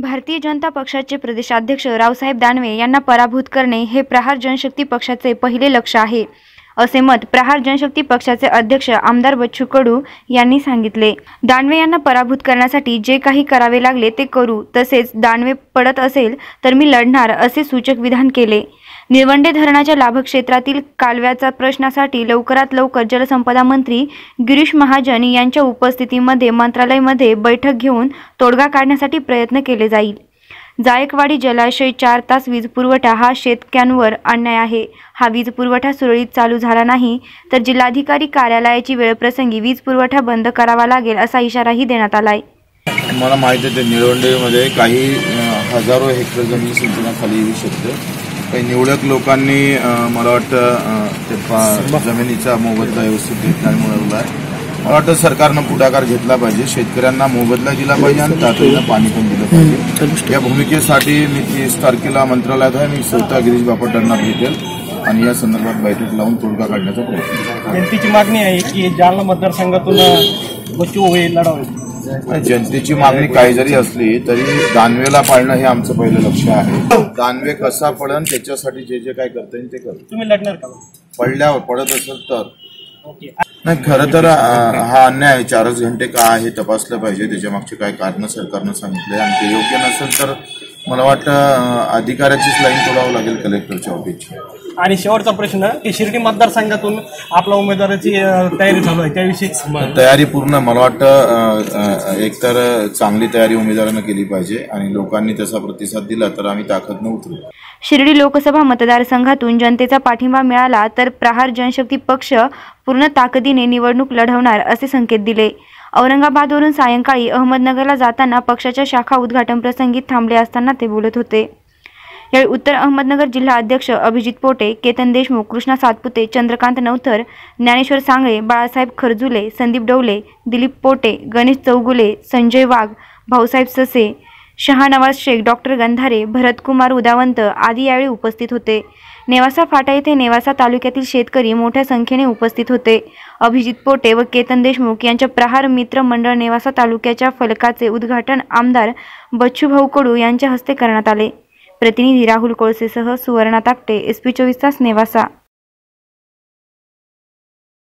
भारतीय जनता पक्षाचे प्रदेशाध्यक्ष रावसाहेब दानवे यांना पराभूत करणे हे प्रहार जनशक्ती पक्षाचे पहिले लक्ष आहे असे मत प्रहार जनशक्ती पक्षाचे अध्यक्ष आमदार बच्चू कडू यांनी सांगितले. दानवे यांना पराभूत करण्यासाठी जे काही करावे लागले ते करू तसेच दानवे पडत असेल तर मी लढणार असे सूचक विधान केले. निळवंडे धरणाच्या लाभक्षेत्रातील कालव्याचा प्रश्नासाठी लवकरात लवकर जलसंपदा मंत्री गिरीश महाजन यांच्या उपस्थितीमध्ये मंत्रालयामध्ये बैठक घेऊन तोडगा काढण्यासाठी प्रयत्न केले जाईल. जायकवाडी जलाशय चार तास वीज पुरवठा हा शेतक्यांवर अन्याय आहे. हा वीज पुरवठा सुरळीत चालू झाला नाही तर जिल्हाधिकारी कार्यालयाची वेळप्रसंगी वीज पुरवठा बंद करावा लागेल असा इशाराही देण्यात आलाय. मला माहिती आहे निळवंडेमध्ये काही हजारो हेक्टर जमीन सिंचनाखाली येऊ शकते. काही निवडक लोकांनी मला वाटतं ते जमिनीचा मोबदला व्यवस्थित घेत नाही मिळवला आहे. मला वाटतं सरकारनं पुढाकार घेतला पाहिजे. शेतकऱ्यांना मोबदला दिला पाहिजे आणि तातडीनं पाणी पण दिलं पाहिजे. या भूमिकेसाठी मी तीस तारखेला मंत्रालयात आहे. मी स्वतः गिरीश बापटांना भेटेल आणि या संदर्भात बैठक लावून तोडगा काढण्याचा प्रयत्न करेन. जनतेची मागणी आहे की जालना मतदारसंघातून बच्चू उभे लढावे जनतेची मागणी काही जरी असली तरी दानवेला पाळणं हे आमचं पहिलं लक्ष आहे. दानवे कसा पडन त्याच्यासाठी जे जे काय करता येईल ते करू तुम्ही लढणार का? पडल्यावर पडत असेल तर. ओके. नाही खरं तर हा अन्याय आहे. चारच घंटे का आहे तपासलं पाहिजे. त्याच्या मागचे काय कारण सरकारनं सांगितलंय. आणि ते योग्य नसेल तर मला वाटतं अधिकाऱ्याचीच लाईन तोडावं लागेल कलेक्टरच्या ऑफिसची. आणि शेवटचा प्रश्न की शिर्डी मतदारसंघातून आपला उमेदवाराची अ, तयारी चालू आहे त्याविषयी तयारी पूर्ण मला वाटतं अं, अं, एकतर चांगली तयारी उमेदवारानं केली पाहिजे आणि लोकांनी तसा प्रतिसाद दिला तर आम्ही ताकदनं उतरू. शिर्डी लोकसभा मतदारसंघातून जनतेचा पाठिंबा मिळाला तर प्रहार जनशक्ती पक्ष पूर्ण ताकदीने निवडणूक लढवणार असे संकेत दिले. औरंगाबादवरून सायंकाळी अहमदनगरला जाताना पक्षाच्या शाखा उद्घाटन प्रसंगी थांबले असताना ते बोलत होते. यावेळी उत्तर अहमदनगर जिल्हा अध्यक्ष अभिजित पोटे केतन देशमुख कृष्णा सातपुते चंद्रकांत नवथर ज्ञानेश्वर सांगळे बाळासाहेब खरजुले संदीप डवले दिलीप पोटे गणेश चौगुले संजय वाघ भाऊसाहेब ससे शहानवाज शेख डॉक्टर गंधारे भरतकुमार उदावंत आदी यावेळी उपस्थित होते. नेवासा फाटा येथे नेवासा तालुक्यातील शेतकरी मोठ्या संख्येने उपस्थित होते. अभिजित पोटे व केतन देशमुख यांच्या प्रहार मित्र मंडळ नेवासा तालुक्याच्या फलकाचे उद्घाटन आमदार बच्चूभाऊ कडू यांच्या हस्ते करण्यात आले. प्रतिनिधी राहुल कोळसेसह सुवर्णा ताकटे एस पी चोवीस तास नेवासा.